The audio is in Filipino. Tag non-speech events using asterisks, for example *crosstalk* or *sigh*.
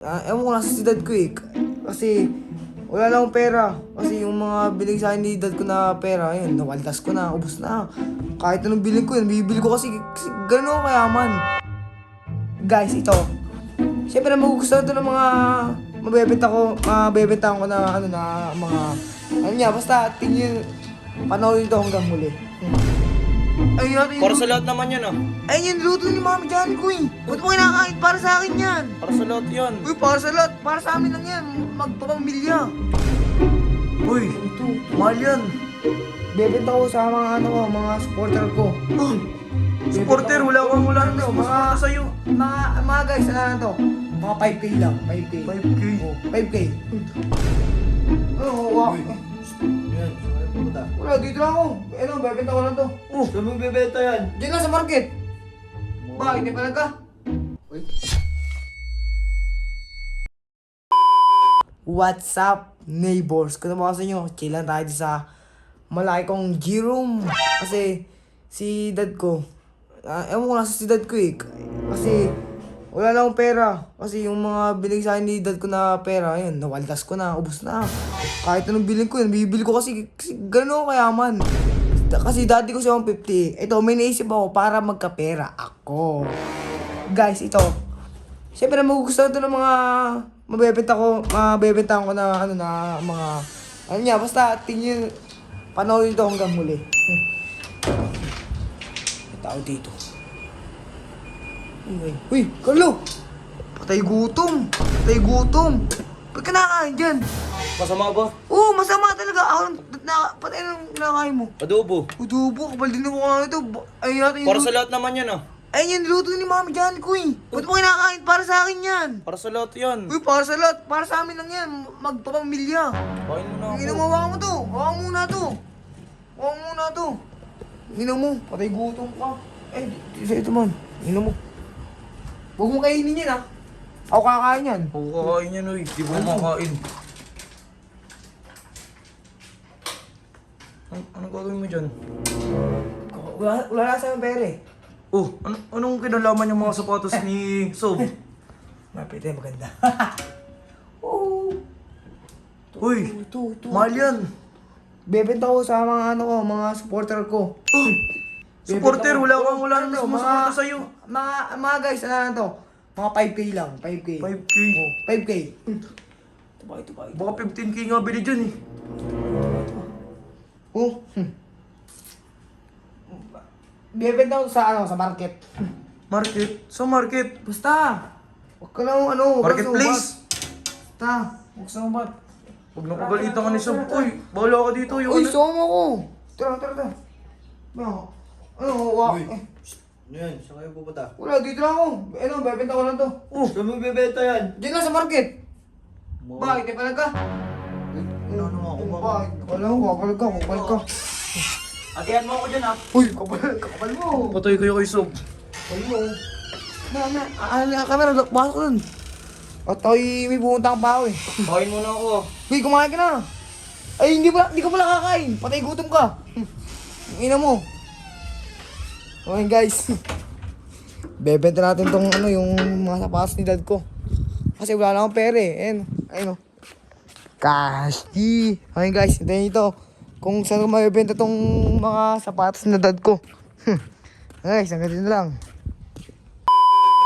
Ah, ewan ko nasa si dad ko eh. Kasi wala na akong pera. Kasi yung mga bilig sa akin ni dad ko na pera, ayun, nawaldas ko na, ubos na. Kahit anong bilhin ko, yun, bibili ko kasi, kasi ganun ako kayaman. Guys, ito. Siyempre, magugustuhan ito ng mga mabebenta ko, mabebenta ko na, ano na, mga, ano niya, basta tingin, panoorin ito hanggang muli. Ay, yun, Para sa lahat naman yan ah. Ay, yun, luto ni Mami Jan ko eh. Ba't mo kinakain? Para sa akin yan. Para sa lahat yan. Uy, para sa lahat. Para sa amin lang yan. Magpapamilya. Uy, Ito. mahal yan. Bebenta ko sa mga ano ko, mga supporter ko. Supporter, wala kang wala nang mga, sa'yo. mga, mga guys, ano na to? Mga 5K lang. 5K. 5K. Oh, 5K. Ano, wow. Yan, saan pupunta? Wala, dito lang ako. Ano, bebenta ko lang to. Oh, saan mo bibenta yan? Diyan lang sa market. Bakit? Di pa ka? Uy. What's up, neighbors? Kung naman sa inyo, chillan tayo sa malaki kong G-room. Kasi, si dad ko, uh, ewan ko nasa si dad ko eh. Kasi, wala na akong pera. Kasi yung mga bilig sa akin ni dad ko na pera, ayun, nawaldas ko na, ubos na. Kahit anong bilhin ko yun, bibili ko kasi, kasi ganun ako kayaman. Kasi dati ko siya 150. Ito, may naisip ako para magkapera ako. Guys, ito. Siyempre, magugustuhan ito ng mga mabebenta ko, mabebenta ko na, ano na, mga, ano niya, basta tingin, panoorin ito hanggang. May tao dito. Uy, uy, Carlo! Patay gutom! Patay gutom! Ba't ka nakakain dyan? Masama ba? Oo, masama talaga. Ako, na, patay nang kinakain mo. Adobo. Udubo, kapal din ako nga ito. Ba- Ay, natin Para sa lahat naman yan ah. Ay, yan, niluto ni Mami Jan ko eh. Ba't mo kinakain? Para sa akin yan. Para sa lahat yan. Uy, para sa lahat. Para sa amin lang yan. Magpapamilya. Kain mo na ako. Ina mo, hawakan mo to. Hawakan mo muna to. Hawakan mo muna to. Ina mo, patay gutom ka. Eh, di- sa ito man. Ina mo. Huwag mo kainin yan ah. Ako kakain yan. Oo, kakain yan uy. Di ba makain? Ano, anong gagawin mo dyan? Wala, wala na sa pera eh. Oh, ano, anong kinalaman yung mga sapatos ni Sob? *laughs* Mapit eh, maganda. *laughs* Oo. Uy, mahal yan. Bebenta ko sa mga ano ko, mga supporter ko. Oh, supporter, wala kang wala nang sumusuporta sa'yo. Mga, mga guys, ano na to? Mga 5K lang, 5K. 5K. Oh, 5K. Ito ba, ito ba, ito Baka 15k nga bili dyan eh. Oh. Hmm. Bebenta ko sa ano, sa market. Market? Sa market? Basta. Huwag ka lang ano, huwag ka Marketplace? sumbat. Basta. Huwag ka sumbat. Huwag nakabalitan ka ni Sob. Uy, bahala ka dito. Yung Uy, ano- soma ko. Tara, tara, tara. Ano, wa, Uy. eh, Yan, saan kayo pupunta? wala, dito lang ako. Ano, bebenta ko lang to. Oh, Saan mo bibenta yan? Diyan lang sa market. Mga- Bakit? Di pa ka? Ano naman ako, baka- Bakit? Wala ko, kapal ka, kapal ka. Agihan mo ako dyan ha. Uy, kapal, kapal mo. patay kayo kay Sob. Kapal mo. Na, na, ano na camera, pasok ko dun. At ako'y may pumunta pa ako eh. Kain mo na ako. Uy, kumain ka na. Ay, hindi pa, hindi ka pala kakain. Patay gutom ka. Ang Ina mo. Okay guys. Bebenta natin tong ano, yung mga sapatos ni dad ko. Kasi wala na akong pera eh. Ayun, ayun o. Kasti. Okay guys, nyo ito. Kung saan ko mabibenta tong mga sapatos na dad ko. *laughs* guys, hanggang dito lang.